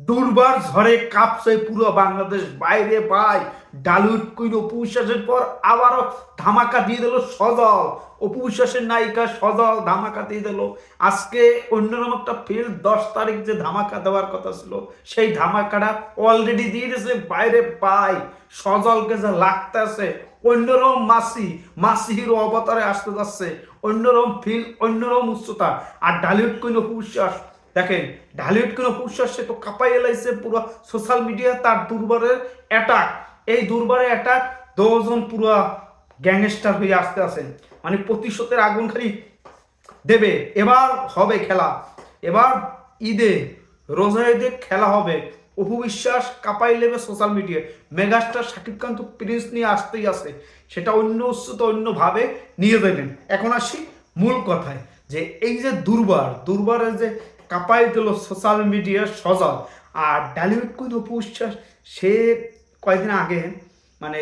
দুর্বার ঝড়ে কাঁপছে পুরো বাংলাদেশ। বাইরে পায় ডালুট কুইন অপু বিশ্বাসের পর আবারও ধামাকা দিয়ে দিল সজল। অপু বিশ্বাসের নায়িকা সজল ধামাকা দিয়ে দিল। আজকে অন্যরকম একটা ফিল দশ তারিখ যে ধামাকা দেওয়ার কথা ছিল, সেই ধামাকাটা অলরেডি দিয়ে দিয়েছে বাইরে পায় সজলকে যে লাগতেছে, অন্যরকম মাসি মাসি হিরো অবতারে আসতে যাচ্ছে, অন্যরকম ফিল অন্যরকম উচ্চতা। আর ডালিউড কুইন অপু বিশ্বাস দেখেন ঢালিউড কোনো পুরুষার সে তো কাঁপাই এলাইছে পুরো সোশ্যাল মিডিয়া তার দুর্বারের অ্যাটাক এই দুর্বারের অ্যাটাক দশজন পুরো গ্যাংস্টার হয়ে আসতে আসেন মানে প্রতিশোধের আগুন খালি দেবে। এবার হবে খেলা। এবার ঈদে, রোজা ঈদে খেলা হবে। অপু বিশ্বাস কাপাই লেবে সোশ্যাল মিডিয়ায় মেগাস্টার শাকিব খান তো প্রিন্স নিয়ে আসতেই আসে সেটা অন্য উচ্চতা, অন্যভাবে নিয়ে দেবেন এখন আসি মূল কথায় যে এই যে দুর্বার, দুর্বারের যে কাপাই দিল সোশ্যাল মিডিয়ার সজল। আর ডালিউড কুইন অপু বিশ্বাস সে কয়েকদিন আগে মানে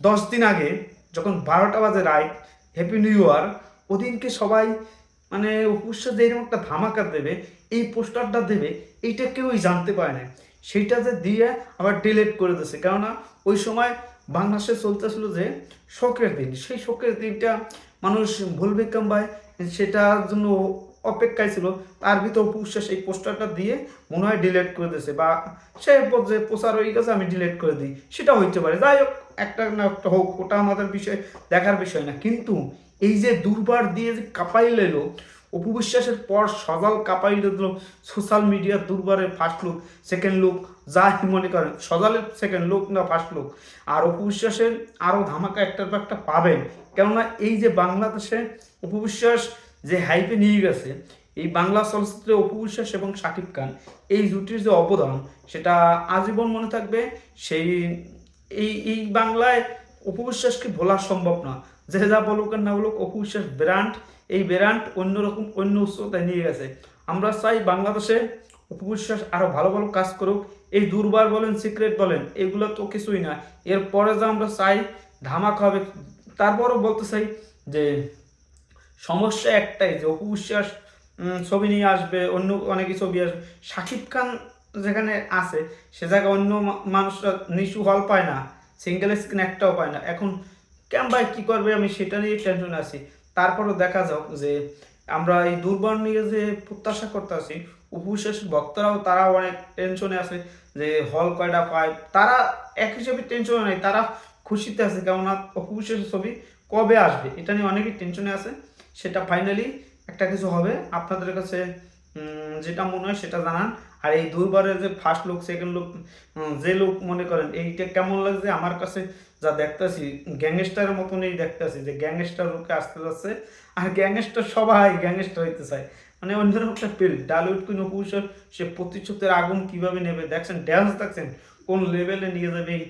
দশ দিন আগে, যখন বারোটা বাজে রাইট হ্যাপি নিউ ইয়ার ওদিনকে সবাই মানে অবশ্য যে এরকম একটা ধামাকা দেবে, এই পোস্টারটা দেবে, এইটা কেউই জানতে পারে না সেইটা যে দিয়ে আবার ডিলিট করে দিয়েছে। কেননা ওই সময় বাংলাদেশে চলতেছিল যে শোকের দিন। সেই শোকের দিনটা মানুষ ভুলবে কাম্বায় সেটার জন্য অপেক্ষায় ছিল। তার ভিতর পুষে সেই পোস্টারটা দিয়ে মনে হয় ডিলেট করে দিয়েছে বা সে যে প্রচার হয়ে গেছে আমি ডিলেট করে দিই। সেটা হইতে পারে। যাই হোক, একটা না একটা হোক, ওটা আমাদের বিষয়, দেখার বিষয় না। কিন্তু এই যে দুর্বার দিয়ে যে কাপাই লেলো অপু বিশ্বাসের পর সজাল কাপাই দিল সোশ্যাল মিডিয়ার দুর্বারের ফার্স্ট লুক সেকেন্ড লুক যাই মনে করেন, সজালের সেকেন্ড লুক না ফার্স্ট লুক আর অপু বিশ্বাসের আরও ধামাকা একটার পর একটা পাবেন। কেননা এই যে বাংলাদেশে অপু বিশ্বাস যে হাইপে নিয়ে গেছে, এই বাংলা চলচ্চিত্রে অপু বিশ্বাস এবং শাকিব খান, এই জুটির যে অবদান, সেটা আজীবন মনে থাকবে সেই, এই এই বাংলায় অপু বিশ্বাসকে ভোলা সম্ভব না। যে যা বলুক আর না বলুক, অপু বিশ্বাস ব্র্যান্ড, এই ব্র্যান্ড অন্যরকম, অন্য উচ্চতায় নিয়ে গেছে। আমরা চাই বাংলাদেশে অপু বিশ্বাস আরও ভালো ভালো কাজ করুক। এই দুর্বার বলেন, সিক্রেট বলেন, এগুলো তো কিছুই না। এরপরে যা আমরা চাই, ধামাক হবে। তারপরও বলতে চাই যে সমস্যা একটাই যে অপু বিশ্বাস ছবি নিয়ে আসবে, অন্য অনেকে ছবি আসবে। শাকিব খান যেখানে আছে, সে জায়গায় অন্য মানুষরা নিচু হল পায় না সিঙ্গেল স্ক্রিন একটাও পায় না। এখন ভাই, কী করবে আমি সেটা নিয়ে টেনশনে আছি। তারপরও দেখা যাক যে আমরা এই দুর্বল নিয়ে যে প্রত্যাশা করতে আছি উপবিশ্বাস ভক্তরাও তারাও অনেক টেনশনে আছে যে হল কয়টা পায়। তারা এক হিসেবে টেনশনে নেই, তারা খুশিতে আছে কেননা অপবিশ্বাসের ছবি কবে আসবে, এটা নিয়ে অনেকেই টেনশনে আছে। সেটা ফাইনালি একটা কিছু হবে। আপনাদের কাছে যেটা মনে হয় সেটা জানান। আর এই দুইবারের যে ফার্স্ট লুক সেকেন্ড লুক যে লুক মনে করেন, এইটা কেমন লাগছে? আমার কাছে যা দেখতেছি গ্যাংস্টারের মতনই দেখতেছি যে গ্যাংস্টার লুকে আসতে যাচ্ছে। আর গ্যাংস্টার সবাই গ্যাংস্টার হইতে চায়। মানে অন্যরকম একটা ফিল ডালিউড কুইন অপুষর সে প্রতিশোধের আগুন কীভাবে নেবে? দেখছেন ড্যান্স দেখছেন, কোন লেভেলে নিয়ে যাবে এই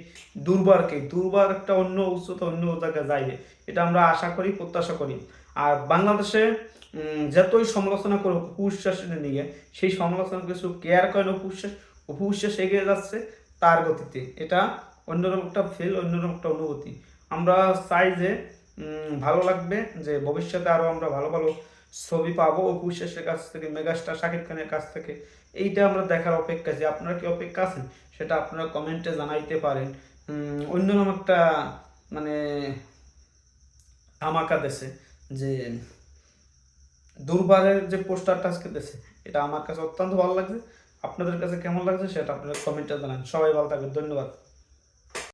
দুর্বারকে? দুর্বার একটা অন্য উচ্চতা, অন্য জায়গায় যাইবে। এটা আমরা আশা করি, প্রত্যাশা করি। আর বাংলাদেশে যতই সমালোচনা করে উপবিশ্বাসের নিয়ে, সেই সমালোচনা কিছু কেয়ার করে না উপবিশ্বাস উপবিশ্বাস এগিয়ে যাচ্ছে তার গতিতে। এটা অন্যরকম একটা ফিল অন্যরকম একটা অনুভূতি। আমরা চাই যে ভালো লাগবে, যে ভবিষ্যতে আরও আমরা ভালো ভালো ছবি পাবো উপবিশ্বাসের কাছ থেকে, মেগাস্টার শাকিব খানের কাছ থেকে। এইটা আমরা দেখার অপেক্ষা যে আপনারা কি অপেক্ষা আছেন? সেটা আপনারা কমেন্টে জানাইতে পারেন। অন্যরকম একটা মানে আমাকা দেশে। যে দুর্বারের যে পোস্টারটা আজকে দেশে এটা আমার কাছে অত্যন্ত ভালো লাগছে। আপনাদের কাছে কেমন লাগছে সেটা আপনারা কমেন্টে জানান। সবাই ভালো থাকবেন। ধন্যবাদ।